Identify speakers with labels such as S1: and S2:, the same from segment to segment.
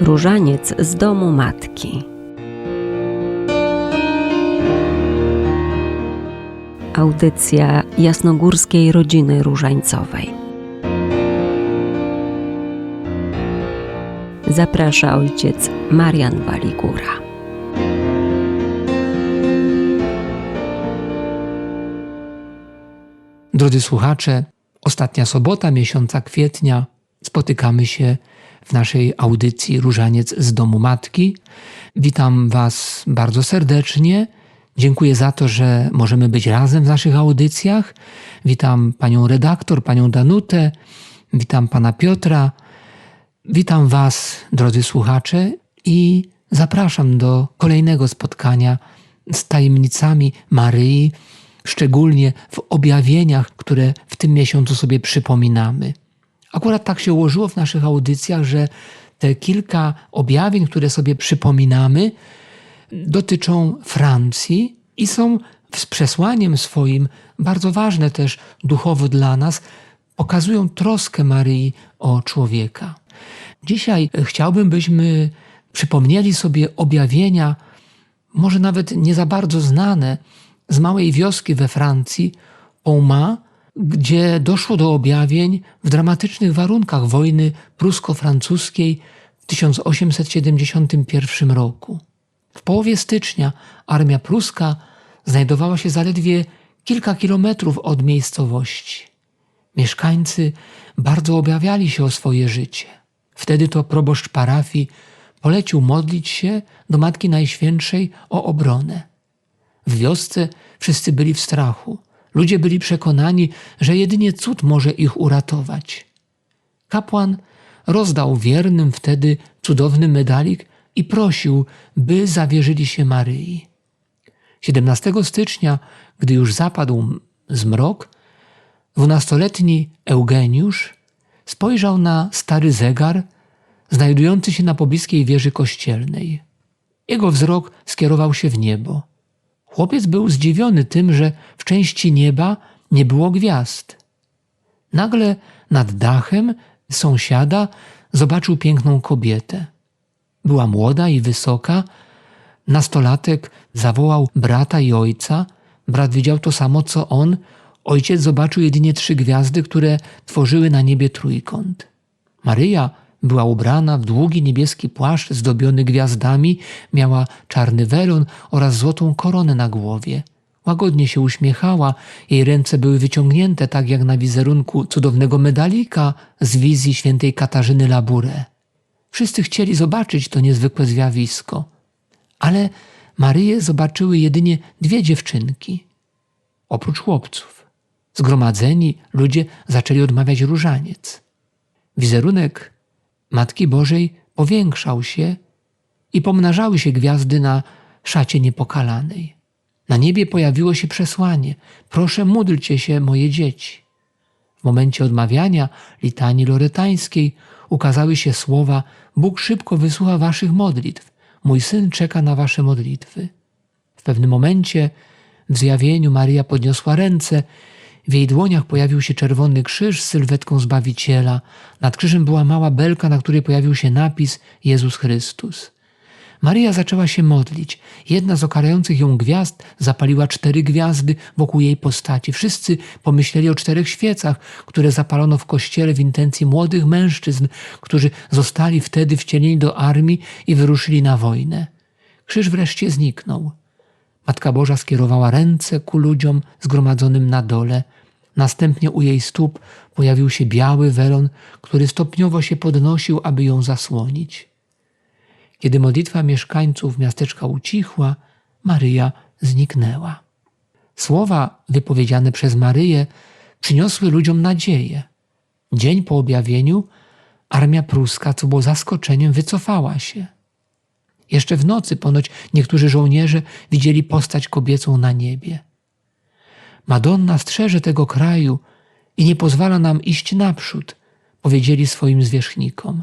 S1: Różaniec z domu matki. Audycja jasnogórskiej rodziny różańcowej. Zaprasza ojciec Marian Waligura.
S2: Drodzy słuchacze, ostatnia sobota miesiąca kwietnia spotykamy się w naszej audycji Różaniec z domu matki. Witam Was bardzo serdecznie. Dziękuję za to, że możemy być razem w naszych audycjach. Witam panią redaktor, panią Danutę, witam pana Piotra. Witam Was, drodzy słuchacze, i zapraszam do kolejnego spotkania z tajemnicami Maryi, szczególnie w objawieniach, które w tym miesiącu sobie przypominamy. Akurat tak się ułożyło w naszych audycjach, że te kilka objawień, które sobie przypominamy, dotyczą Francji i są z przesłaniem swoim bardzo ważne też duchowo dla nas, pokazują troskę Maryi o człowieka. Dzisiaj chciałbym, byśmy przypomnieli sobie objawienia, może nawet nie za bardzo znane, z małej wioski we Francji, Ouma, gdzie doszło do objawień w dramatycznych warunkach wojny prusko-francuskiej w 1871 roku. W połowie stycznia armia pruska znajdowała się zaledwie kilka kilometrów od miejscowości. Mieszkańcy bardzo objawiali się o swoje życie. Wtedy to proboszcz parafii polecił modlić się do Matki Najświętszej o obronę. W wiosce wszyscy byli w strachu. Ludzie byli przekonani, że jedynie cud może ich uratować. Kapłan rozdał wiernym wtedy cudowny medalik i prosił, by zawierzyli się Maryi. 17 stycznia, gdy już zapadł zmrok, dwunastoletni Eugeniusz spojrzał na stary zegar znajdujący się na pobliskiej wieży kościelnej. Jego wzrok skierował się w niebo. Chłopiec był zdziwiony tym, że w części nieba nie było gwiazd. Nagle nad dachem sąsiada zobaczył piękną kobietę. Była młoda i wysoka. Nastolatek zawołał brata i ojca. Brat widział to samo co on. Ojciec zobaczył jedynie trzy gwiazdy, które tworzyły na niebie trójkąt. Maryja była ubrana w długi niebieski płaszcz zdobiony gwiazdami, miała czarny welon oraz złotą koronę na głowie. Łagodnie się uśmiechała, jej ręce były wyciągnięte tak jak na wizerunku cudownego medalika z wizji świętej Katarzyny Labure. Wszyscy chcieli zobaczyć to niezwykłe zjawisko, ale Maryję zobaczyły jedynie dwie dziewczynki. Oprócz chłopców. Zgromadzeni ludzie zaczęli odmawiać różaniec. Wizerunek Matki Bożej powiększał się i pomnażały się gwiazdy na szacie niepokalanej. Na niebie pojawiło się przesłanie: Proszę, módlcie się, moje dzieci. W momencie odmawiania litanii loretańskiej ukazały się słowa: Bóg szybko wysłucha waszych modlitw. Mój syn czeka na wasze modlitwy. W pewnym momencie w zjawieniu Maria podniosła ręce w jej dłoniach pojawił się czerwony krzyż z sylwetką Zbawiciela. Nad krzyżem była mała belka, na której pojawił się napis Jezus Chrystus. Maryja zaczęła się modlić. Jedna z okarających ją gwiazd zapaliła cztery gwiazdy wokół jej postaci. Wszyscy pomyśleli o czterech świecach, które zapalono w kościele w intencji młodych mężczyzn, którzy zostali wtedy wcieleni do armii i wyruszyli na wojnę. Krzyż wreszcie zniknął. Matka Boża skierowała ręce ku ludziom zgromadzonym na dole. Następnie u jej stóp pojawił się biały welon, który stopniowo się podnosił, aby ją zasłonić. Kiedy modlitwa mieszkańców miasteczka ucichła, Maryja zniknęła. Słowa wypowiedziane przez Maryję przyniosły ludziom nadzieję. Dzień po objawieniu armia pruska, co było zaskoczeniem, wycofała się. Jeszcze w nocy ponoć niektórzy żołnierze widzieli postać kobiecą na niebie. Madonna strzeże tego kraju i nie pozwala nam iść naprzód, powiedzieli swoim zwierzchnikom.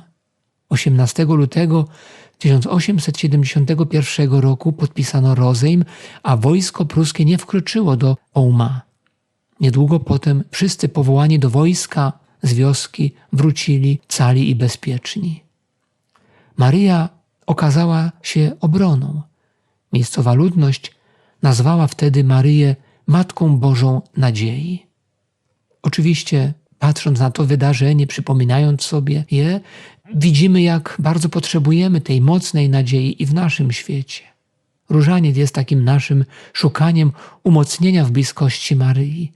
S2: 18 lutego 1871 roku podpisano rozejm, a wojsko pruskie nie wkroczyło do Ouma. Niedługo potem wszyscy powołani do wojska z wioski wrócili cali i bezpieczni. Maryja okazała się obroną. Miejscowa ludność nazwała wtedy Maryję Matką Bożą Nadziei. Oczywiście, patrząc na to wydarzenie, przypominając sobie je, widzimy, jak bardzo potrzebujemy tej mocnej nadziei i w naszym świecie. Różaniec jest takim naszym szukaniem umocnienia w bliskości Maryi.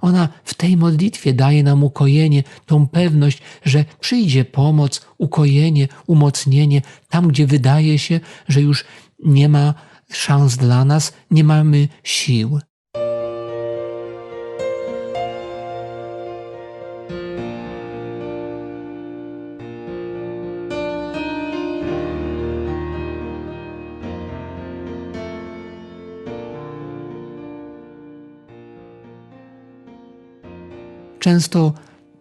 S2: Ona w tej modlitwie daje nam ukojenie, tą pewność, że przyjdzie pomoc, ukojenie, umocnienie tam, gdzie wydaje się, że już nie ma szans dla nas, nie mamy sił. Często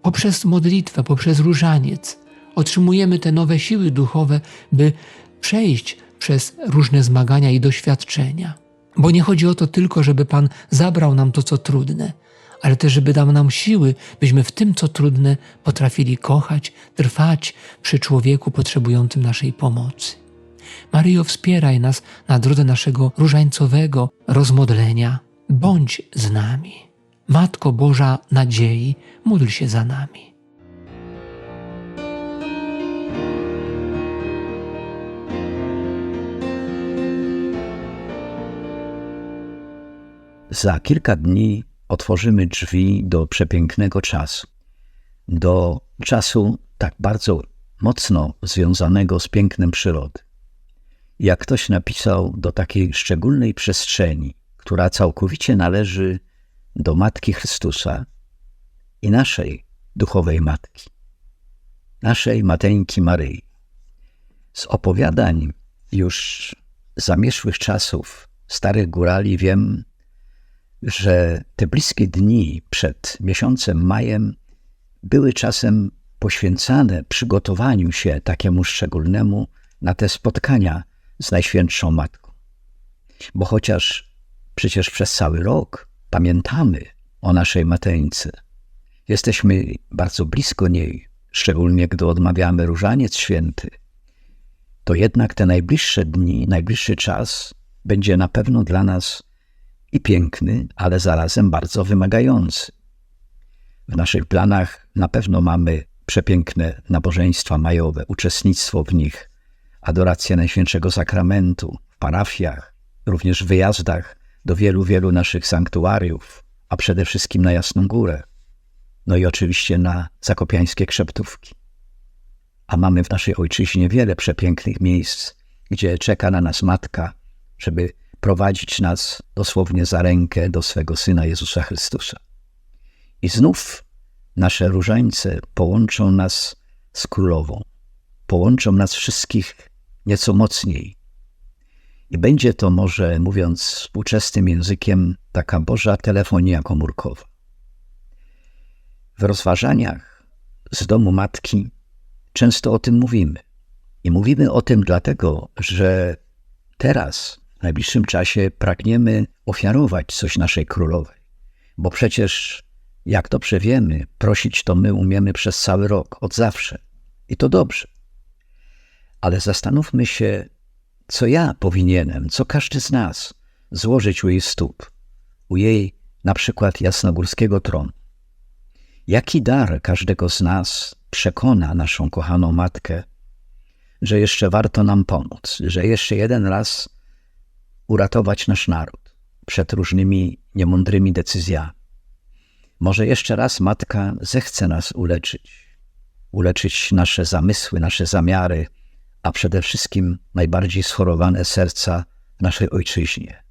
S2: poprzez modlitwę, poprzez różaniec otrzymujemy te nowe siły duchowe, by przejść przez różne zmagania i doświadczenia. Bo nie chodzi o to tylko, żeby Pan zabrał nam to, co trudne, ale też, żeby dał nam siły, byśmy w tym, co trudne, potrafili kochać, trwać przy człowieku potrzebującym naszej pomocy. Maryjo, wspieraj nas na drodze naszego różańcowego rozmodlenia. Bądź z nami. Matko Boża nadziei, módl się za nami.
S3: Za kilka dni otworzymy drzwi do przepięknego czasu. Do czasu tak bardzo mocno związanego z pięknem przyrody. Jak ktoś napisał, do takiej szczególnej przestrzeni, która całkowicie należy do Matki Chrystusa i naszej duchowej Matki, naszej Mateńki Maryi. Z opowiadań już zamieszłych czasów starych górali wiem, że te bliskie dni przed miesiącem majem były czasem poświęcane przygotowaniu się takiemu szczególnemu na te spotkania z Najświętszą Matką. Bo chociaż przecież przez cały rok pamiętamy o naszej Mateńce, jesteśmy bardzo blisko niej, szczególnie gdy odmawiamy Różaniec Święty, to jednak te najbliższe dni, najbliższy czas będzie na pewno dla nas i piękny, ale zarazem bardzo wymagający. W naszych planach na pewno mamy przepiękne nabożeństwa majowe, uczestnictwo w nich, adorację Najświętszego Sakramentu w parafiach, również w wyjazdach do wielu, wielu naszych sanktuariów, a przede wszystkim na Jasną Górę, no i oczywiście na zakopiańskie krzeptówki. A mamy w naszej ojczyźnie wiele przepięknych miejsc, gdzie czeka na nas Matka, żeby prowadzić nas dosłownie za rękę do swego Syna Jezusa Chrystusa. I znów nasze różańce połączą nas z Królową, połączą nas wszystkich nieco mocniej. I będzie to może, mówiąc współczesnym językiem, taka Boża telefonia komórkowa. W rozważaniach z domu matki często o tym mówimy. I mówimy o tym dlatego, że teraz w najbliższym czasie pragniemy ofiarować coś naszej królowej. Bo przecież, jak dobrze wiemy, prosić to my umiemy przez cały rok, od zawsze. I to dobrze. Ale zastanówmy się, co ja powinienem, co każdy z nas złożyć u jej stóp, u jej na przykład jasnogórskiego tronu. Jaki dar każdego z nas przekona naszą kochaną matkę, że jeszcze warto nam pomóc, że jeszcze jeden raz uratować nasz naród przed różnymi niemądrymi decyzjami. Może jeszcze raz Matka zechce nas uleczyć, uleczyć nasze zamysły, nasze zamiary, a przede wszystkim najbardziej schorowane serca w naszej ojczyźnie.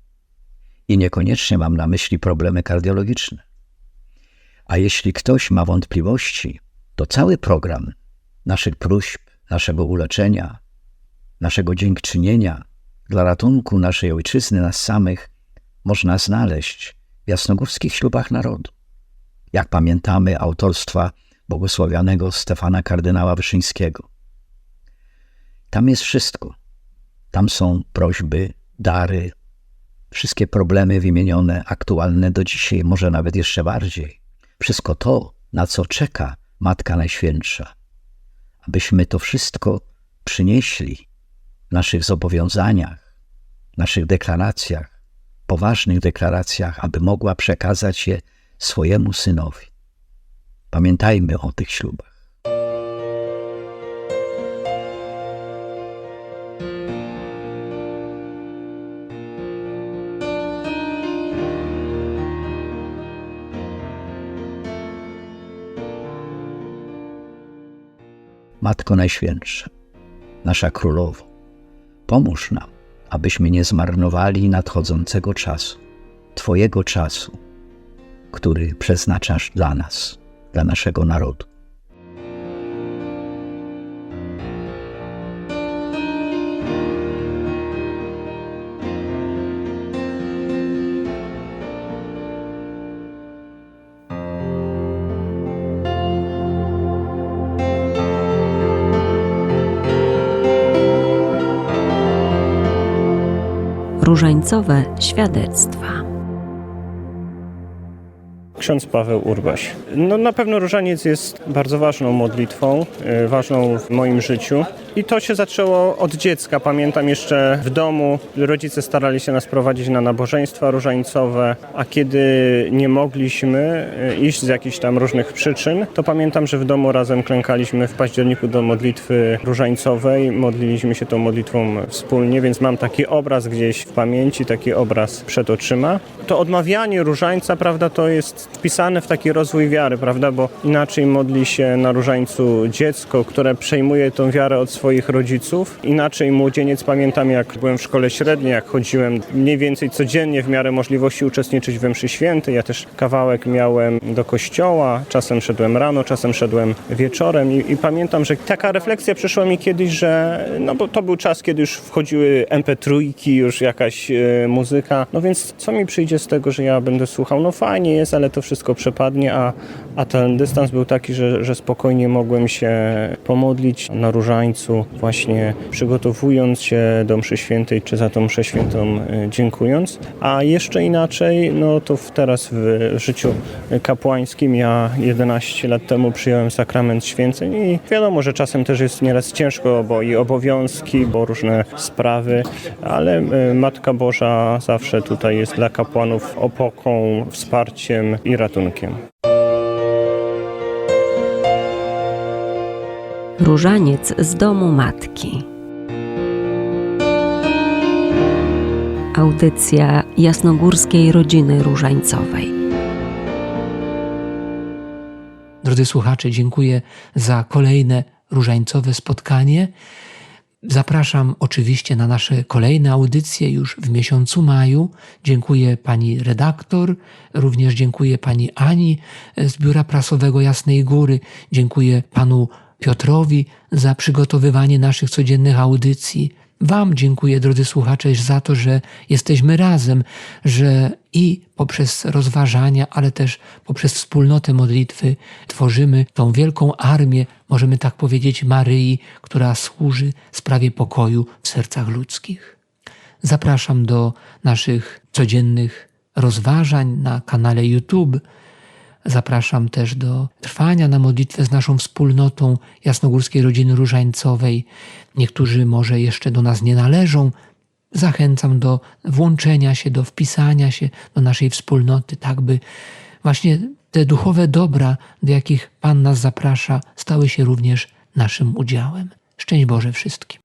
S3: I niekoniecznie mam na myśli problemy kardiologiczne. A jeśli ktoś ma wątpliwości, to cały program naszych próśb, naszego uleczenia, naszego dziękczynienia dla ratunku naszej ojczyzny, nas samych, można znaleźć w jasnogórskich ślubach narodu. Jak pamiętamy autorstwa błogosławionego Stefana kardynała Wyszyńskiego. Tam jest wszystko. Tam są prośby, dary, wszystkie problemy wymienione, aktualne do dzisiaj, może nawet jeszcze bardziej. Wszystko to, na co czeka Matka Najświętsza. Abyśmy to wszystko przynieśli w naszych zobowiązaniach, naszych deklaracjach, poważnych deklaracjach, aby mogła przekazać je swojemu synowi. Pamiętajmy o tych ślubach. Matko Najświętsza, nasza Królowo, pomóż nam, abyśmy nie zmarnowali nadchodzącego czasu, Twojego czasu, który przeznaczasz dla nas, dla naszego narodu.
S1: Różańcowe świadectwa.
S4: Ksiądz Paweł Urbaś. No na pewno różaniec jest bardzo ważną modlitwą, y, ważną w moim życiu. I to się zaczęło od dziecka. Pamiętam jeszcze w domu rodzice starali się nas prowadzić na nabożeństwa różańcowe, a kiedy nie mogliśmy y, iść z jakichś tam różnych przyczyn, to pamiętam, że w domu razem klękaliśmy w październiku do modlitwy różańcowej, modliliśmy się tą modlitwą wspólnie, więc mam taki obraz gdzieś w pamięci, taki obraz przed oczyma. To odmawianie różańca, prawda, to jest wpisane w taki rozwój wiary, prawda, bo inaczej modli się na różańcu dziecko, które przejmuje tą wiarę od swoich rodziców. Inaczej młodzieniec, pamiętam jak byłem w szkole średniej, jak chodziłem mniej więcej codziennie w miarę możliwości uczestniczyć we mszy świętej. Ja też kawałek miałem do kościoła, czasem szedłem rano, czasem szedłem wieczorem i, i pamiętam, że taka refleksja przyszła mi kiedyś, że no bo to był czas, kiedy już wchodziły MP3, już jakaś e, muzyka, no więc co mi przyjdzie z tego, że ja będę słuchał? No fajnie jest, ale to wszystko przepadnie, a, a ten dystans był taki, że, że spokojnie mogłem się pomodlić na różańcu, właśnie przygotowując się do mszy świętej, czy za tą mszę świętą e, dziękując. A jeszcze inaczej, no to teraz w życiu kapłańskim ja 11 lat temu przyjąłem sakrament święceń i wiadomo, że czasem też jest nieraz ciężko, bo i obowiązki, bo różne sprawy, ale e, Matka Boża zawsze tutaj jest dla kapłanów opoką, wsparciem i ratunkiem.
S1: Różaniec z domu matki. Audycja jasnogórskiej rodziny różańcowej.
S2: Drodzy słuchacze, dziękuję za kolejne różańcowe spotkanie. Zapraszam oczywiście na nasze kolejne audycje już w miesiącu maju. Dziękuję pani redaktor, również dziękuję pani Ani z Biura Prasowego Jasnej Góry, dziękuję panu Piotrowi za przygotowywanie naszych codziennych audycji. Wam dziękuję, drodzy słuchacze, za to, że jesteśmy razem, że i poprzez rozważania, ale też poprzez wspólnotę modlitwy tworzymy tą wielką armię, możemy tak powiedzieć, Maryi, która służy sprawie pokoju w sercach ludzkich. Zapraszam do naszych codziennych rozważań na kanale YouTube. Zapraszam też do trwania na modlitwę z naszą wspólnotą Jasnogórskiej Rodziny Różańcowej. Niektórzy może jeszcze do nas nie należą. Zachęcam do włączenia się, do wpisania się do naszej wspólnoty, tak by właśnie te duchowe dobra, do jakich Pan nas zaprasza, stały się również naszym udziałem. Szczęść Boże wszystkim.